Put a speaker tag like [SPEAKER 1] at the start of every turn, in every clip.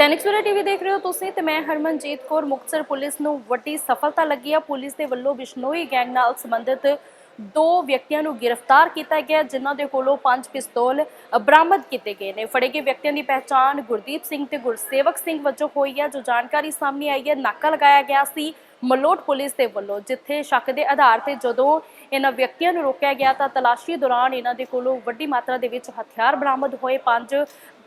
[SPEAKER 1] ਟੈਨਿਕ ਸਵੇਰਾ TV ਦੇਖ ਰਹੇ ਹੋ ਤੁਸੀਂ ਤੇ ਮੈਂ ਹਰਮਨਜੀਤ ਕੌਰ ਮੁਕਤਸਰ ਪੁਲਿਸ ਨੂੰ ਵੱਡੀ ਸਫਲਤਾ ਲੱਗੀ ਆ। ਪੁਲਿਸ ਦੇ ਵੱਲੋਂ ਬਿਸ਼ਨੋਈ ਗੈਂਗ ਨਾਲ ਸੰਬੰਧਿਤ ਦੋ ਵਿਅਕਤੀਆਂ ਨੂੰ ਗ੍ਰਿਫਤਾਰ ਕੀਤਾ ਗਿਆ, ਜਿਨ੍ਹਾਂ ਦੇ ਕੋਲੋਂ ਪੰਜ ਪਿਸਤੌਲ ਬਰਾਮਦ ਕੀਤੇ ਗਏ ਨੇ। ਫੜੇ ਗਏ ਵਿਅਕਤੀਆਂ ਦੀ ਪਹਿਚਾਣ ਗੁਰਦੀਪ ਸਿੰਘ ਤੇ ਗੁਰਸੇਵਕ ਸਿੰਘ ਵਜੋਂ ਹੋਈ ਹੈ ਜੋ ਜਾਣਕਾਰੀ ਸਾਹਮਣੇ ਆਈ ਹੈ। ਨਾਕਾ ਲਗਾਇਆ ਗਿਆ ਸੀ ਮਲੋਟ ਪੁਲਿਸ ਦੇ ਵੱਲੋਂ, ਜਿੱਥੇ ਸ਼ੱਕ ਦੇ ਆਧਾਰ ਤੇ ਜਦੋਂ ਇਹਨਾਂ ਵਿਅਕਤੀਆਂ ਨੂੰ ਰੋਕਿਆ ਗਿਆ ਤਾਂ ਤਲਾਸ਼ੀ ਦੌਰਾਨ ਇਹਨਾਂ ਦੇ ਕੋਲੋਂ ਵੱਡੀ ਮਾਤਰਾ ਦੇ ਵਿੱਚ ਹਥਿਆਰ ਬਰਾਮਦ ਹੋਏ। ਪੰਜ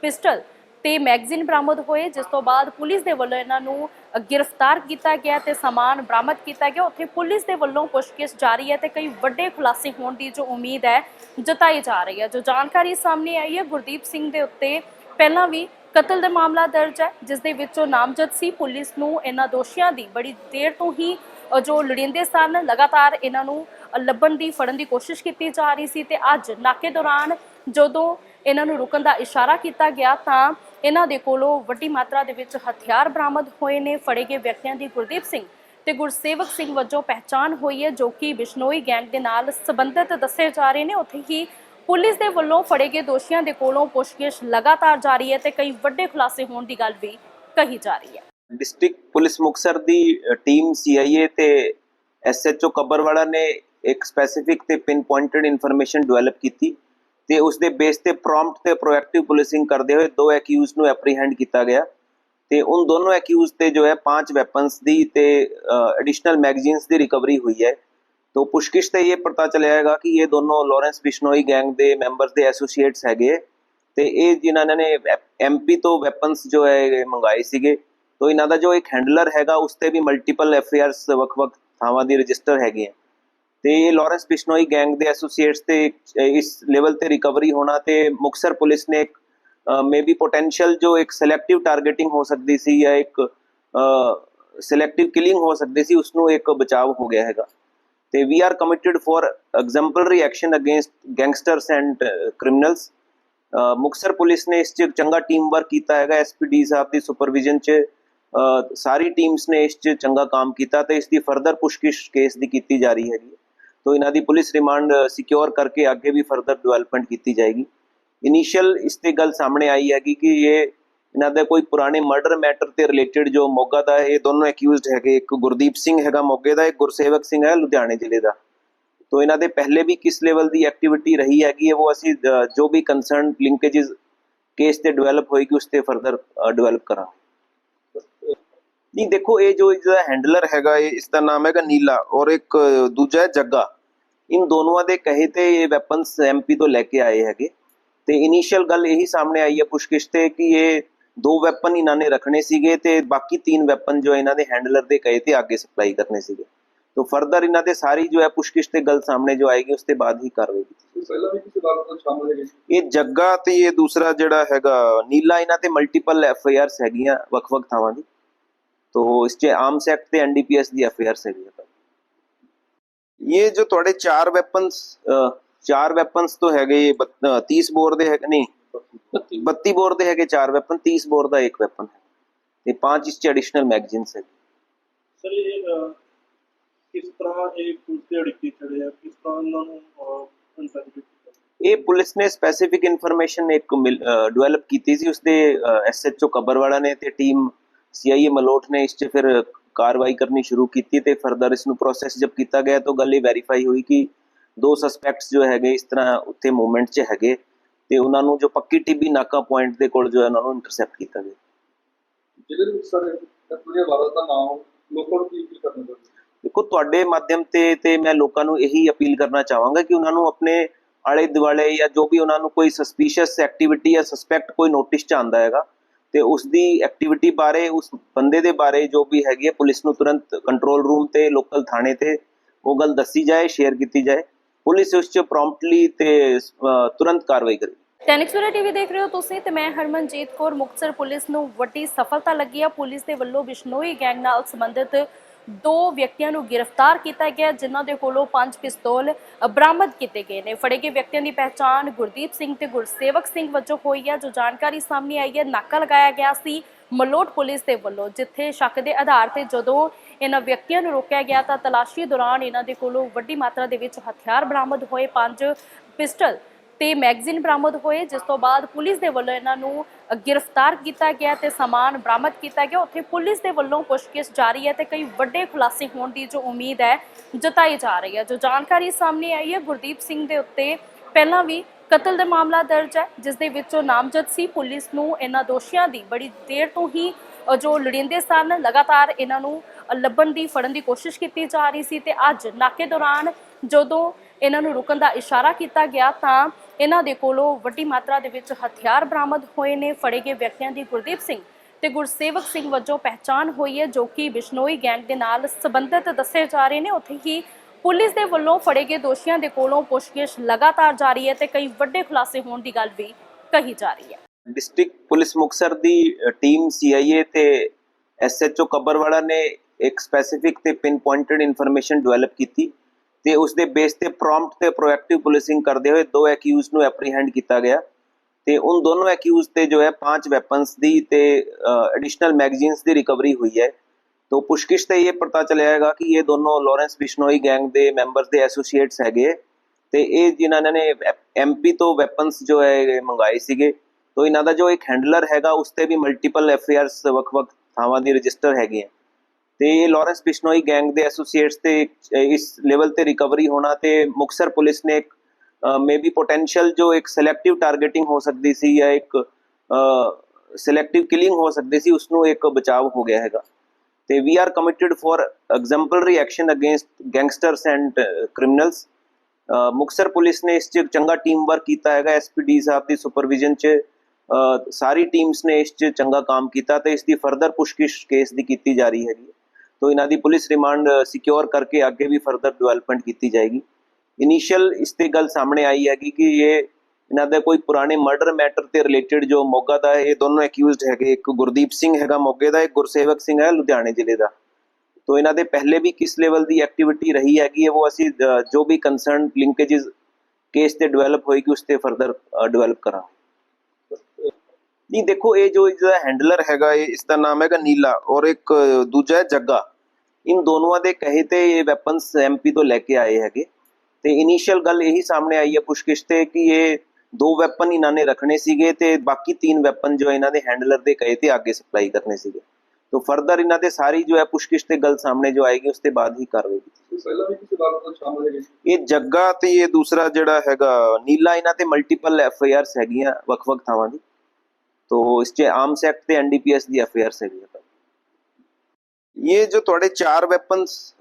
[SPEAKER 1] ਪਿਸਟਲ ਤੇ ਮੈਗਜ਼ੀਨ ਬਰਾਮਦ ਹੋਏ, ਜਿਸ ਤੋਂ ਬਾਅਦ ਪੁਲਿਸ ਦੇ ਵੱਲੋਂ ਇਹਨਾਂ ਨੂੰ ਗ੍ਰਿਫਤਾਰ ਕੀਤਾ ਗਿਆ ਤੇ ਸਮਾਨ ਬਰਾਮਦ ਕੀਤਾ ਗਿਆ। ਉੱਥੇ ਪੁਲਿਸ ਦੇ ਵੱਲੋਂ ਪੁੱਛਗਿੱਛ ਜਾਰੀ ਹੈ ਤੇ ਕਈ ਵੱਡੇ ਖੁਲਾਸੇ ਹੋਣ ਦੀ ਜੋ ਉਮੀਦ ਹੈ, ਜਤਾਈ ਜਾ ਰਹੀ ਹੈ। ਜੋ ਜਾਣਕਾਰੀ ਸਾਹਮਣੇ ਆਈ ਹੈ, ਗੁਰਦੀਪ ਸਿੰਘ ਦੇ ਉੱਤੇ ਪਹਿਲਾਂ ਵੀ ਕਤਲ ਦਾ ਮਾਮਲਾ ਦਰਜ ਹੈ, ਜਿਸ ਦੇ ਵਿੱਚ ਉਹ ਨਾਮਜ਼ਦ ਸੀ। ਪੁਲਿਸ ਨੂੰ ਇਹਨਾਂ ਦੋਸ਼ੀਆਂ ਦੀ ਬੜੀ ਦੇਰ ਤੋਂ ਹੀ ਜੋ ਲੜਿੰਦੇ ਸਨ, ਲਗਾਤਾਰ ਇਹਨਾਂ ਨੂੰ ਲੱਭਣ ਦੀ, ਫੜਨ ਦੀ ਕੋਸ਼ਿਸ਼ ਕੀਤੀ ਜਾ ਰਹੀ ਸੀ ਤੇ ਅੱਜ ਨਾਕੇ ਦੌਰਾਨ ਜਦੋਂ ਇਹਨਾਂ ਨੂੰ ਰੁਕਣ ਦਾ ਇਸ਼ਾਰਾ ਕੀਤਾ ਗਿਆ ਤਾਂ ਇਹਨਾਂ ਦੇ ਕੋਲੋਂ ਵੱਡੀ ਮਾਤਰਾ ਦੇ ਵਿੱਚ ਹਥਿਆਰ ਬਰਾਮਦ ਹੋਏ ਨੇ, ਫੜੇ ਗਏ ਵਿਅਕਤੀਆਂ ਦੀ ਗੁਰਦੀਪ ਸਿੰਘ ਤੇ ਗੁਰਸੇਵਕ ਸਿੰਘ ਵਜੋਂ ਪਹਿਚਾਣ ਹੋਈ ਹੈ, ਜੋ ਕਿ ਬਿਸ਼ਨੋਈ ਗੈਂਗ ਦੇ ਨਾਲ ਸੰਬੰਧਿਤ ਦੱਸੇ ਜਾ ਰਹੇ ਨੇ। ਉੱਥੇ ਹੀ ਪੁਲਿਸ ਦੇ ਵੱਲੋਂ ਫੜੇ ਗਏ ਦੋਸ਼ੀਆਂ ਦੇ ਕੋਲੋਂ ਪੁੱਛਗਿੱਛ ਲਗਾਤਾਰ ਜਾਰੀ ਹੈ ਤੇ ਕਈ ਵੱਡੇ ਖੁਲਾਸੇ ਹੋਣ ਦੀ ਗੱਲ ਵੀ ਕਹੀ ਜਾ ਰਹੀ ਹੈ।
[SPEAKER 2] ਡਿਸਟ੍ਰਿਕਟ ਪੁਲਿਸ ਮੁਕਸਰ ਦੀ ਟੀਮ ਸੀਆਈਏ ਤੇ ਐਸਐਚਓ ਕਬਰਵਾੜਾ ਨੇ ਇੱਕ ਸਪੈਸੀਫਿਕ ਤੇ ਪਿਨ ਪੁਆਇੰਟਡ ਇਨਫੋਰਮੇਸ਼ਨ ਡਿਵੈਲਪ ਕੀਤੀ। ਤੇ ਉਸ ਦੇ ਬੇਸ ਤੇ ਪ੍ਰੌਮਪਟ ਤੇ ਪ੍ਰੋਐਕਟਿਵ ਪੁਲਿਸਿੰਗ ਕਰਦੇ ਹੋਏ ਦੋ ਐਕਿਊਜ਼ ਨੂੰ ਐਪਰੀਹੈਂਡ ਕੀਤਾ ਗਿਆ ਤੇ ਉਨ ਦੋਨੋਂ ਐਕਿਊਜ਼ ਤੇ ਜੋ ਹੈ ਪੰਜ ਵੈਪਨਸ ਦੀ ਤੇ ਐਡੀਸ਼ਨਲ ਮੈਗਜ਼ੀਨਸ ਦੀ ਰਿਕਵਰੀ ਹੋਈ ਹੈ तो पुष्किश से ये पता चलेगा कि ये दोनों लॉरेंस बिश्नोई गैंग ਦੇ ਮੈਂਬਰਸ ਦੇ ਐਸੋਸੀਏਟਸ ਹੈਗੇ ਤੇ ਇਹ ਜਿਨ੍ਹਾਂ ਨੇ ਐਮਪੀ ਤੋਂ ਵੈਪਨਸ ਜੋ ਹੈ ਇਹ ਮੰਗਾਏ ਸੀਗੇ ਤੋਂ ਇਹਨਾਂ ਦਾ ਜੋ ਇੱਕ ਹੈਂਡਲਰ ਹੈਗਾ ਉਸ ਤੇ ਵੀ ਮਲਟੀਪਲ ਐਫਆਈਆਰਸ ਵੱਖ-ਵੱਖ ਥਾਵਾਂ ਦੀ ਰਜਿਸਟਰ ਹੈਗੇ ਆ ਤੇ ਇਹ ਲਾਰੈਂਸ ਬਿਸ਼ਨੋਈ ਗੈਂਗ ਦੇ ਐਸੋਸੀਏਟਸ ਤੇ ਇਸ ਲੈਵਲ ਤੇ ਰਿਕਵਰੀ ਹੋਣਾ ਤੇ ਮੁਕਸਰ ਪੁਲਿਸ ਨੇ ਇੱਕ ਮੇਬੀ ਪੋਟੈਂਸ਼ੀਅਲ ਜੋ ਇੱਕ ਸਿਲੈਕਟਿਵ ਟਾਰਗੇਟਿੰਗ ਹੋ ਸਕਦੀ ਸੀ ਜਾਂ ਇੱਕ ਸਿਲੈਕਟਿਵ ਕਿਲਿੰਗ ਹੋ ਸਕਦੀ ਸੀ ਉਸ ਨੂੰ ਇੱਕ ਬਚਾਅ ਹੋ ਗਿਆ ਹੈਗਾ। ਤੇ we are committed for exemplary action against gangsters and criminals Muktsar police ਨੇ ਇਸ 'ਚ ਚੰਗਾ ਟੀਮ ਵਰਕ ਕੀਤਾ ਹੈਗਾ ਐਸਪੀਡੀ ਸਾਹਿਬ ਦੀ ਸੁਪਰਵਿਜ਼ਨ 'ਚ। ਸਾਰੀ ਟੀਮਸ ਨੇ ਇਸ 'ਚ ਚੰਗਾ ਕੰਮ ਕੀਤਾ ਤੇ ਇਸ ਦੀ ਫਰਦਰ ਪੁਸ਼ਕਿਸ਼ ਕੇਸ ਦੀ ਕੀਤੀ ਜਾ ਰਹੀ ਹੈਗੀ। ਤੋ ਇਹਨਾਂ ਦੀ ਪੁਲਿਸ ਰਿਮਾਂਡ ਸਿਕਿਉਰ ਕਰਕੇ ਅੱਗੇ ਵੀ ਫਰਦਰ ਡਿਵੈਲਪਮੈਂਟ ਕੀਤੀ ਜਾਏਗੀ। ਇਨੀਸ਼ੀਅਲ ਇਸ ਤੇ ਗੱਲ ਸਾਹਮਣੇ ਆਈ ਹੈਗੀ ਕਿ ਇਹ ਇਹਨਾਂ ਦਾ ਕੋਈ ਪੁਰਾਣੇ ਮਰਡਰ ਮੈਟਰ ਤੇ ਰਿਲੇਟਡ ਜੋ ਮੋਗਾ ਦਾ ਇਹ ਦੋਨੋਂ ਅਕਿਊਜ਼ਡ ਹੈਗੇ, ਇੱਕ ਗੁਰਦੀਪ ਸਿੰਘ ਹੈਗਾ ਮੋਗੇ ਦਾ, ਇੱਕ ਗੁਰਸੇਵਕ ਸਿੰਘ ਹੈ ਲੁਧਿਆਣੇ ਜ਼ਿਲ੍ਹੇ ਦਾ। ਤੋ ਇਹਨਾਂ ਦੇ ਪਹਿਲੇ ਵੀ ਕਿਸ ਲੈਵਲ ਦੀ ਐਕਟੀਵਿਟੀ ਰਹੀ ਹੈਗੀ ਹੈ, ਉਹ ਅਸੀਂ ਜੋ ਵੀ ਕੰਸਰਨ ਲਿੰਕੇजेस ਕੇਸ ਤੇ ਡਿਵੈਲਪ ਹੋਏਗੀ, ਉਸ ਤੇ ਫਰਦਰ ਡਿਵੈਲਪ ਕਰਾਂਗੇ। ਨਹੀਂ ਦੇਖੋ ਇਹ ਜੋ ਇਹਦਾ ਹੈਂਡਲਰ ਹੈਗਾ ਇਹ ਇਸ ਦਾ ਨਾਮ ਹੈਗਾ ਨੀਲਾ ਔਰ ਇੱਕ ਦੂਜਾ ਹੈ ਜੱਗਾ। ਇਨ ਦੋਨੋਂ ਦੇ ਕਹੇ ਤੇ ਇਹ ਵੈਪਨਸ ਐਮਪੀ ਤੋਂ ਲੈ ਕੇ ਆਏ ਹੈਗੇ। ਤੇ ਇਨੀਸ਼ੀਅਲ ਗੱਲ ਇਹੀ ਸਾਹਮਣੇ ਆਈ ਹੈ ਪੁਸ਼ਕਿਸ਼ ਤੇ ਕਿ ਇਹ ਦੋ ਵੈਪਨ ਇਹਨਾਂ ਨੇ ਰੱਖਣੇ ਸੀਗੇ ਤੇ ਬਾਕੀ ਤਿੰਨ ਵੈਪਨ ਜੋ ਇਹਨਾਂ ਦੇ ਹੈਂਡਲਰ ਦੇ ਕਹੇ ਤੇ ਅੱਗੇ ਸਪਲਾਈ ਕਰਨੇ ਸੀਗੇ। ਤੋ ਫਰਦਰ ਇਹਨਾਂ ਦੇ ਸਾਰੀ ਜੋ ਹੈ ਪੁਸ਼ਕਿਸ਼ ਤੇ ਗੱਲ ਸਾਹਮਣੇ ਜੋ ਆਏਗੀ ਉਸ ਤੇ ਬਾਅਦ ਹੀ ਕਾਰਵਾਈ ਕੀਤੀ
[SPEAKER 3] ਪਹਿਲਾਂ ਵੀ ਕਿਸੇ ਵਾਰ ਤੋਂ ਸ਼ਾਮਲ ਹੈਗੇ
[SPEAKER 2] ਇਹ ਜੱਗਾ ਤੇ ਇਹ ਦੂਸਰਾ ਜਿਹੜਾ ਹੈਗਾ ਨੀਲਾ ਇਹਨਾਂ ਤੇ ਮਲਟੀਪਲ ਐਫ ਆਈ ਆਰਸ ਹੈਗੀਆਂ ਵੱਖ-ਵੱਖ ਥਾਵਾਂ ਦੀ। ਤੋ ਇਸ 'ਚ ਆਰਮਸ ਐਕਟ ਤੇ ਐਨਡੀਪੀਐਸ ਦੀ ਐਫ ਆਈ ਆਰਸ ਹੈਗੀਆਂ ਇਹ ਜੋ ਤੁਹਾਡੇ ਚਾਰ ਵੈਪਨਸ ਚਾਰ ਵੈਪਨਸ ਤੋਂ ਹੈਗੇ ਇਹ ਬੱਤ- ਅ, 30 ਬੋਰ ਦੇ ਹੈਗੇ ਨਹੀਂ 32 ਬੋਰ ਦੇ ਹੈਗੇ ਚਾਰ ਵੈਪਨ 30 ਬੋਰ ਦਾ ਇੱਕ ਵੈਪਨ ਹੈ ਤੇ ਪੰਜ ਇਸ 'ਚ ਐਡੀਸ਼ਨਲ ਮੈਗਜ਼ੀਨਸ ਹੈ
[SPEAKER 3] ਸਰ ਇਹ ਕਿਸ ਤਰ੍ਹਾਂ ਇਹ ਪੁਲਿਸ ਦੇ ਅੜਿੱਕੇ ਚੜੇ ਆ ਕਿਸ ਤਰ੍ਹਾਂ ਉਹਨਾਂ ਨੂੰ
[SPEAKER 2] ਇਹ ਪੁਲਿਸ ਨੇ ਸਪੈਸੀਫਿਕ ਇਨਫੋਰਮੇਸ਼ਨ ਇੱਕ ਡਿਵੈਲਪ ਕੀਤੀ ਸੀ ਉਸਦੇ ਐਸਐਚਓ ਕਬਰਵਾਲਾ ਨੇ ਤੇ ਟੀਮ ਸੀਆਈਏ ਮਲੋਟ ਨੇ ਇਸ 'ਚ ਫਿਰ ਕਾਰਵਾਈ ਕਰਨੀ ਸ਼ੁਰੂ ਕੀਤੀ ਤੇ ਫਰਦਰ ਇਸ ਨੂੰ ਪ੍ਰੋਸੈਸ ਜਬ ਕੀਤਾ ਗਿਆ ਤਾਂ ਗੱਲ ਇਹ ਵੈਰੀਫਾਈ ਹੋਈ ਕਿ ਦੋ ਸਸਪੈਕਟਸ ਜੋ ਹੈਗੇ ਇਸ ਤਰ੍ਹਾਂ ਉੱਥੇ ਮੂਵਮੈਂਟ 'ਚ ਹੈਗੇ ਤੇ ਉਹਨਾਂ ਨੂੰ ਜੋ ਪੱਕੀ ਟਿੱਬੀ ਨਾਕਾ ਪੁਆਇੰਟ ਦੇ ਕੋਲ ਜੋ ਹੈ ਉਹਨਾਂ ਨੂੰ ਇੰਟਰਸੈਪਟ ਕੀਤਾ ਗਿਆ।
[SPEAKER 3] ਜਿਹਦੇ ਵਿੱਚ ਸਰ ਪੂਰੇ ਭਾਰਤ ਦਾ ਨਾਮ ਲੋਕਾਂ ਨੂੰ ਕੀ ਕੀ ਕਰਨਾ ਚਾਹੀਦਾ
[SPEAKER 2] ਦੇਖੋ ਤੁਹਾਡੇ ਮਾਧਿਅਮ ਤੇ ਤੇ ਮੈਂ ਲੋਕਾਂ ਨੂੰ ਇਹੀ ਅਪੀਲ ਕਰਨਾ ਚਾਹਾਂਗਾ ਕਿ ਉਹਨਾਂ ਨੂੰ ਆਪਣੇ ਆਲੇ ਦੁਆਲੇ ਜਾਂ ਜੋ ਵੀ ਉਹਨਾਂ ਨੂੰ ਕੋਈ ਸਸਪੀਸ਼ੀਅਸ ਐਕਟੀਵਿਟੀ ਜਾਂ ਸਸਪੈਕਟ ਕੋਈ ਨੋਟਿਸ ਚ ਆਂਦਾ ਹੈਗਾ ਤੇ ਉਸ ਦੀ ਐਕਟੀਵਿਟੀ ਬਾਰੇ, ਉਸ ਬੰਦੇ ਦੇ ਬਾਰੇ ਜੋ ਵੀ ਹੈਗੀ ਹੈ, ਪੁਲਿਸ ਨੂੰ ਤੁਰੰਤ ਕੰਟਰੋਲ ਰੂਮ ਤੇ ਲੋਕਲ ਥਾਣੇ ਤੇ ਉਹ ਗੱਲ ਦੱਸੀ ਜਾਏ ਸ਼ੇਅਰ ਕੀਤੀ ਜਾਏ। ਪੁਲਿਸ ਉਸ 'ਚ ਪ੍ਰੋਮਪਟਲੀ ਤੇ ਤੁਰੰਤ ਕਾਰਵਾਈ ਕਰੇ।
[SPEAKER 1] ਟੈਨਿਕ ਟੀਵੀ ਦੇਖ ਰਹੇ ਹੋ ਤੁਸੀਂ ਤੇ ਮੈਂ ਹਰਮਨਜੀਤ ਕੌਰ, ਮੁਕਤਸਰ ਪੁਲਿਸ ਨੂੰ ਵੱਡੀ ਸਫਲਤਾ ਲੱਗੀ ਆ ਪੁਲਿਸ ਦੇ ਵੱਲੋਂ ਬਿਸ਼ਨੋਈ ਗੈਂਗ ਨਾਲ ਸੰਬੰਧਿਤ ਦੋ ਵਿਅਕਤੀਆਂ ਨੂੰ ਗ੍ਰਿਫਤਾਰ ਕੀਤਾ ਗਿਆ, ਜਿਨ੍ਹਾਂ ਦੇ ਕੋਲੋਂ ਪੰਜ ਪਿਸਤੌਲ ਬਰਾਮਦ ਕੀਤੇ ਗਏ ਨੇ। ਫੜੇ ਗਏ ਵਿਅਕਤੀਆਂ ਦੀ ਪਹਿਚਾਣ ਗੁਰਦੀਪ ਸਿੰਘ ਤੇ ਗੁਰਸੇਵਕ ਸਿੰਘ ਵਜੋਂ ਹੋਈ ਹੈ, ਜੋ ਜਾਣਕਾਰੀ ਸਾਹਮਣੇ ਆਈ ਹੈ। ਨਾਕਾ ਲਗਾਇਆ ਗਿਆ ਸੀ ਮਲੋਟ ਪੁਲਿਸ ਦੇ ਵੱਲੋਂ, ਜਿੱਥੇ ਸ਼ੱਕ ਦੇ ਆਧਾਰ ਤੇ ਜਦੋਂ ਇਹਨਾਂ ਵਿਅਕਤੀਆਂ ਨੂੰ ਰੋਕਿਆ ਗਿਆ ਤਾਂ ਤਲਾਸ਼ੀ ਦੌਰਾਨ ਇਹਨਾਂ ਦੇ ਕੋਲੋਂ ਵੱਡੀ ਮਾਤਰਾ ਦੇ ਵਿੱਚ ਹਥਿਆਰ ਬਰਾਮਦ ਹੋਏ, ਪੰਜ ਪਿਸਟਲ ਤੇ ਮੈਗਜ਼ੀਨ ਬਰਾਮਦ ਹੋਏ, ਜਿਸ ਤੋਂ ਬਾਅਦ ਪੁਲਿਸ ਦੇ ਵੱਲੋਂ ਇਹਨਾਂ ਨੂੰ ਗ੍ਰਿਫਤਾਰ ਕੀਤਾ ਗਿਆ ਤੇ ਸਮਾਨ ਬਰਾਮਦ ਕੀਤਾ ਗਿਆ। ਉੱਥੇ ਪੁਲਿਸ ਦੇ ਵੱਲੋਂ ਪੁੱਛਗਿੱਛ ਜਾਰੀ ਹੈ ਤੇ ਕਈ ਵੱਡੇ ਖੁਲਾਸੇ ਹੋਣ ਦੀ ਜੋ ਉਮੀਦ ਹੈ, ਜਤਾਈ ਜਾ ਰਹੀ ਹੈ। ਜੋ ਜਾਣਕਾਰੀ ਸਾਹਮਣੇ ਆਈ ਹੈ, ਗੁਰਦੀਪ ਸਿੰਘ ਦੇ ਉੱਤੇ ਪਹਿਲਾਂ ਵੀ ਕਤਲ ਦਾ ਮਾਮਲਾ ਦਰਜ ਹੈ, ਜਿਸ ਦੇ ਵਿੱਚ ਉਹ ਨਾਮਜ਼ਦ ਸੀ। ਪੁਲਿਸ ਨੂੰ ਇਹਨਾਂ ਦੋਸ਼ੀਆਂ ਦੀ ਬੜੀ ਦੇਰ ਤੋਂ ਹੀ ਜੋ ਲੜਿੰਦੇ ਸਨ, ਲਗਾਤਾਰ ਇਹਨਾਂ ਨੂੰ ਲੱਭਣ ਦੀ, ਫੜਨ ਦੀ ਕੋਸ਼ਿਸ਼ ਕੀਤੀ ਜਾ ਰਹੀ ਸੀ ਤੇ ਅੱਜ ਨਾਕੇ ਦੌਰਾਨ ਜਦੋਂ ਇਹਨਾਂ ਨੂੰ ਰੁਕਣ ਦਾ ਇਸ਼ਾਰਾ ਕੀਤਾ ਗਿਆ ਤਾਂ ਇਹਨਾਂ ਦੇ ਕੋਲੋਂ ਵੱਡੀ ਮਾਤਰਾ ਦੇ ਵਿੱਚ ਹਥਿਆਰ ਬਰਾਮਦ ਹੋਏ ਨੇ, ਫੜੇ ਗਏ ਵਿਅਕਤੀਆਂ ਦੀ ਗੁਰਦੀਪ ਸਿੰਘ ਤੇ ਗੁਰਸੇਵਕ ਸਿੰਘ ਵਜੋਂ ਪਹਿਚਾਣ ਹੋਈ ਹੈ, ਜੋ ਕਿ ਬਿਸ਼ਨੋਈ ਗੈਂਗ ਦੇ ਨਾਲ ਸੰਬੰਧਿਤ ਦੱਸੇ ਜਾ ਰਹੇ ਨੇ। ਉੱਥੇ ਹੀ ਪੁਲਿਸ ਦੇ ਵੱਲੋਂ ਫੜੇ ਗਏ ਦੋਸ਼ੀਆਂ ਦੇ ਕੋਲੋਂ ਪੁੱਛਗਿੱਛ ਲਗਾਤਾਰ ਜਾਰੀ ਹੈ ਤੇ ਕਈ ਵੱਡੇ ਖੁਲਾਸੇ ਹੋਣ ਦੀ ਗੱਲ ਵੀ ਕਹੀ ਜਾ ਰਹੀ ਹੈ।
[SPEAKER 2] ਡਿਸਟ੍ਰਿਕਟ ਪੁਲਿਸ ਮੁਕਸਰ ਦੀ ਟੀਮ ਸੀਆਈਏ ਤੇ ਐਸਐਚਓ ਕਬਰਵਾਲਾ ਨੇ ਇੱਕ ਸਪੈਸੀਫਿਕ ਤੇ ਪਿਨ ਪੁਆਇੰਟਡ ਇਨਫੋਰਮੇਸ਼ਨ ਡਿਵੈਲਪ ਕੀਤੀ। ਤੇ ਉਸ ਦੇ ਬੇਸ ਤੇ ਪ੍ਰੌਮਪਟ ਤੇ ਪ੍ਰੋਐਕਟਿਵ ਪੁਲਿਸਿੰਗ ਕਰਦੇ ਹੋਏ ਦੋ ਐਕਿਊਜ਼ ਨੂੰ ਐਪਰੀਹੈਂਡ ਕੀਤਾ ਗਿਆ ਤੇ ਉਨ ਦੋਨੋਂ ਐਕਿਊਜ਼ ਤੇ ਜੋ ਹੈ ਪੰਜ ਵੈਪਨਸ ਦੀ ਤੇ ਐਡੀਸ਼ਨਲ ਮੈਗਜ਼ੀਨਸ ਦੀ ਰਿਕਵਰੀ ਹੋਈ ਹੈ तो पुष्किश से ये पता चलेगा कि ये दोनों लॉरेंस बिश्नोई गैंग ਦੇ ਮੈਂਬਰਸ ਦੇ ਐਸੋਸੀਏਟਸ ਹੈਗੇ ਤੇ ਇਹ ਜਿਨ੍ਹਾਂ ਨੇ ਐਮਪੀ ਤੋਂ ਵੈਪਨਸ ਜੋ ਹੈ ਮੰਗਾਏ ਸੀਗੇ ਤੋਂ ਇਹਨਾਂ ਦਾ ਜੋ ਇੱਕ ਹੈਂਡਲਰ ਹੈਗਾ ਉਸ ਤੇ ਵੀ ਮਲਟੀਪਲ ਐਫਆਈਆਰਸ ਵੱਖ-ਵੱਖ ਥਾਵਾਂ ਦੀ ਰਜਿਸਟਰ ਹੈਗੇ ਆ ਤੇ ਇਹ ਲਾਰੈਂਸ ਬਿਸ਼ਨੋਈ ਗੈਂਗ ਦੇ ਐਸੋਸੀਏਟਸ ਤੇ ਇਸ ਲੈਵਲ ਤੇ ਰਿਕਵਰੀ ਹੋਣਾ ਤੇ ਮੁਕਸਰ ਪੁਲਿਸ ਨੇ ਇੱਕ ਮੇਬੀ ਪੋਟੈਂਸ਼ੀਅਲ ਜੋ ਇੱਕ ਸਿਲੈਕਟਿਵ ਟਾਰਗੇਟਿੰਗ ਹੋ ਸਕਦੀ ਸੀ ਜਾਂ ਇੱਕ ਸਿਲੈਕਟਿਵ ਕਿਲਿੰਗ ਹੋ ਸਕਦੀ ਸੀ ਉਸ ਨੂੰ ਇੱਕ ਬਚਾਅ ਹੋ ਗਿਆ ਹੈਗਾ। ਤੇ we are committed for exemplary action against gangsters and criminals Muktsar police ਨੇ ਇਸ 'ਚ ਚੰਗਾ ਟੀਮ ਵਰਕ ਕੀਤਾ ਹੈਗਾ ਐਸਪੀਡੀ ਸਾਹਿਬ ਦੀ ਸੁਪਰਵਿਜ਼ਨ 'ਚ। ਸਾਰੀ ਟੀਮਸ ਨੇ ਇਸ 'ਚ ਚੰਗਾ ਕੰਮ ਕੀਤਾ ਤੇ ਇਸ ਦੀ ਫਰਦਰ ਪੁਸ਼ਕਿਸ਼ ਕੇਸ ਦੀ ਕੀਤੀ ਜਾ ਰਹੀ ਹੈਗੀ। ਤੋ ਇਹਨਾਂ ਦੀ ਪੁਲਿਸ ਰਿਮਾਂਡ ਸਿਕਿਉਰ ਕਰਕੇ ਅੱਗੇ ਵੀ ਫਰਦਰ ਡਿਵੈਲਪਮੈਂਟ ਕੀਤੀ ਜਾਏਗੀ। ਇਨੀਸ਼ੀਅਲ ਇਸ ਤੇ ਗੱਲ ਸਾਹਮਣੇ ਆਈ ਹੈਗੀ ਕਿ ਇਹ ਇਹਨਾਂ ਦਾ ਕੋਈ ਪੁਰਾਣੇ ਮਰਡਰ ਮੈਟਰ ਤੇ ਰਿਲੇਟਡ ਜੋ ਮੋਗਾ ਦਾ ਇਹ ਦੋਨੋਂ ਅਕਿਊਜ਼ਡ ਹੈਗੇ, ਇੱਕ ਗੁਰਦੀਪ ਸਿੰਘ ਹੈਗਾ ਮੋਗੇ ਦਾ, ਇੱਕ ਗੁਰਸੇਵਕ ਸਿੰਘ ਹੈ ਲੁਧਿਆਣੇ ਜ਼ਿਲ੍ਹੇ ਦਾ। ਤੋ ਇਹਨਾਂ ਦੇ ਪਹਿਲੇ ਵੀ ਕਿਸ ਲੈਵਲ ਦੀ ਐਕਟੀਵਿਟੀ ਰਹੀ ਹੈਗੀ ਹੈ, ਉਹ ਅਸੀਂ ਜੋ ਵੀ ਕੰਸਰਨ ਲਿੰਕੇजेस ਕੇਸ ਤੇ ਡਿਵੈਲਪ ਹੋਏਗੀ, ਉਸ ਤੇ ਫਰਦਰ ਡਿਵੈਲਪ ਕਰਾਂਗੇ। ਨਹੀਂ, ਦੇਖੋ, ਇਹ ਜੋ ਇਹਦਾ ਹੈਂਡਲਰ ਹੈਗਾ, ਇਹ, ਇਸ ਦਾ ਨਾਮ ਹੈਗਾ ਨੀਲਾ ਔਰ ਇੱਕ ਦੂਜਾ ਹੈ ਜੱਗਾ। ਇਨ ਦੋਨੋਂ ਦੇ ਕਹੇ ਤੇ ਇਹ ਵੈਪਨਸ ਐਮਪੀ ਤੋਂ ਲੈ ਕੇ ਆਏ ਹੈਗੇ ਤੇ ਇਨੀਸ਼ੀਅਲ ਗੱਲ ਇਹੀ ਸਾਹਮਣੇ ਆਈ ਹੈ ਪੁਸ਼ਕਿਸ਼ ਤੇ ਕਿ ਇਹ ਦੋ ਵੈਪਨ ਇਹਨਾਂ ਨੇ ਰੱਖਣੇ ਸੀਗੇ ਤੇ ਬਾਕੀ ਤਿੰਨ ਵੈਪਨ ਜੋ ਇਹਨਾਂ ਦੇ ਹੈਂਡਲਰ ਦੇ ਕਹੇ ਤੇ ਅੱਗੇ ਸਪਲਾਈ ਕਰਨੇ ਸੀਗੇ तो फर्दर ਇਹਨਾਂ ਦੇ ਸਾਰੀ ਜੋ ਹੈ ਪੁਸ਼ਕਿਸ਼ ਤੇ ਗੱਲ ਸਾਹਮਣੇ ਜੋ ਆਏਗੀ ਉਸ ਤੇ ਬਾਅਦ ਹੀ ਕਾਰਵਾਈ ਕੀਤੀ
[SPEAKER 3] ਪਹਿਲਾਂ ਵੀ ਕਿਸੇ ਵਾਰ ਤੋਂ ਸ਼ਾਮਲ ਹੈਗੇ
[SPEAKER 2] ਇਹ ਜੱਗਾ ਤੇ ਇਹ ਦੂਸਰਾ ਜਿਹੜਾ ਹੈਗਾ ਨੀਲਾ ਇਹਨਾਂ ਤੇ ਮਲਟੀਪਲ ਐਫ ਆਈ ਆਰਸ ਹੈਗੀਆਂ ਵੱਖ-ਵੱਖ ਥਾਵਾਂ ਦੀ ਤੋ ਇਸ 'ਚ ਆਰਮਸ ਐਕਟ ਤੇ ਆਰਸ ਹੈਗੀਆਂ ਇਹ ਜੋ ਤੁਹਾਡੇ ਚਾਰ ਵੈਪਨਸ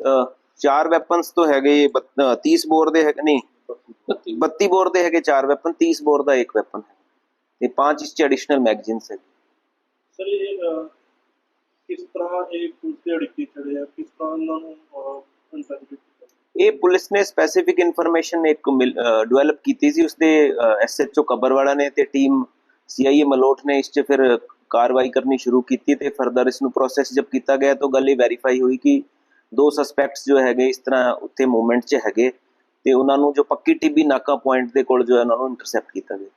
[SPEAKER 2] ਚਾਰ ਵੈਪਨਸ ਤੋਂ ਹੈਗੇ ਇਹ 30 ਬੋਰ ਦੇ ਹੈਗੇ ਨਹੀਂ 32 ਬੋਰ ਦੇ ਹੈਗੇ ਚਾਰ ਵੈਪਨ 30 ਬੋਰ ਦਾ ਇੱਕ ਵੈਪਨ ਹੈ ਤੇ ਪੰਜ ਇਸ 'ਚ ਐਡੀਸ਼ਨਲ ਮੈਗਜ਼ੀਨਸ ਹੈ
[SPEAKER 3] ਸਰ ਇਹ ਕਿਸ ਤਰ੍ਹਾਂ ਇਹ ਪੁਲਿਸ ਦੇ ਅੜਿੱਕੇ ਚੜੇ ਆ ਕਿਸ ਤਰ੍ਹਾਂ ਉਹਨਾਂ ਨੂੰ
[SPEAKER 2] ਇਹ ਪੁਲਿਸ ਨੇ ਸਪੈਸੀਫਿਕ ਇਨਫੋਰਮੇਸ਼ਨ ਇੱਕ ਡਿਵੈਲਪ ਕੀਤੀ ਸੀ ਉਸਦੇ ਐਸਐਚਓ ਕਬਰਵਾਲਾ ਨੇ ਤੇ ਟੀਮ ਸੀਆਈਏ ਮਲੋਟ ਨੇ ਇਸ 'ਚ ਫਿਰ ਕਾਰਵਾਈ ਕਰਨੀ ਸ਼ੁਰੂ ਕੀਤੀ ਤੇ ਫਰਦਰ ਇਸ ਨੂੰ ਪ੍ਰੋਸੈਸ ਜਬ ਕੀਤਾ ਗਿਆ ਤਾਂ ਗੱਲ ਇਹ ਵੈਰੀਫਾਈ ਹੋਈ ਕਿ ਦੋ ਸਸਪੈਕਟਸ ਜੋ ਹੈਗੇ ਇਸ ਤਰ੍ਹਾਂ ਉੱਥੇ ਮੂਵਮੈਂਟ 'ਚ ਹੈਗੇ ਤੇ ਉਹਨਾਂ ਨੂੰ ਜੋ ਪੱਕੀ ਟਿੱਬੀ ਨਾਕਾ ਪੁਆਇੰਟ ਦੇ ਕੋਲ ਜੋ ਹੈ ਉਹਨਾਂ ਨੂੰ ਇੰਟਰਸੈਪਟ ਕੀਤਾ ਗਿਆ।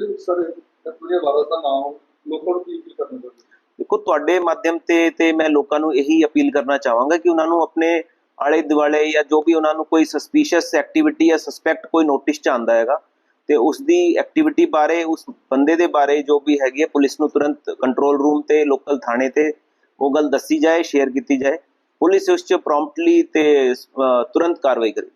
[SPEAKER 3] ਵਿੱਚ ਸਰ ਪੂਰੇ ਭਾਰਤ ਦਾ ਨਾਮ ਲੋਕਾਂ ਨੂੰ ਕੀ ਕੀ ਕਰਨਾ ਚਾਹੀਦਾ
[SPEAKER 2] ਦੇਖੋ ਤੁਹਾਡੇ ਮਾਧਿਅਮ ਤੇ ਤੇ ਮੈਂ ਲੋਕਾਂ ਨੂੰ ਇਹੀ ਅਪੀਲ ਕਰਨਾ ਚਾਹਾਂਗਾ ਕਿ ਉਹਨਾਂ ਨੂੰ ਆਪਣੇ ਆਲੇ ਦੁਆਲੇ ਜਾਂ ਜੋ ਵੀ ਉਹਨਾਂ ਨੂੰ ਕੋਈ ਸਸਪੀਸ਼ੀਅਸ ਐਕਟੀਵਿਟੀ ਜਾਂ ਸਸਪੈਕਟ ਕੋਈ ਨੋਟਿਸ ਚ ਆਂਦਾ ਹੈਗਾ ਤੇ ਉਸ ਦੀ ਐਕਟੀਵਿਟੀ ਬਾਰੇ, ਉਸ ਬੰਦੇ ਦੇ ਬਾਰੇ ਜੋ ਵੀ ਹੈਗੀ ਹੈ, ਪੁਲਿਸ ਨੂੰ ਤੁਰੰਤ ਕੰਟਰੋਲ ਰੂਮ ਤੇ ਲੋਕਲ ਥਾਣੇ ਤੇ ਉਹ ਗੱਲ ਦੱਸੀ ਜਾਏ ਸ਼ੇਅਰ ਕੀਤੀ ਜਾਏ। ਪੁਲਿਸ ਉਸ ਚ ਪ੍ਰੋਮਪਟਲੀ ਤੇ ਤੁਰੰਤ ਕਾਰਵਾਈ ਕਰੇ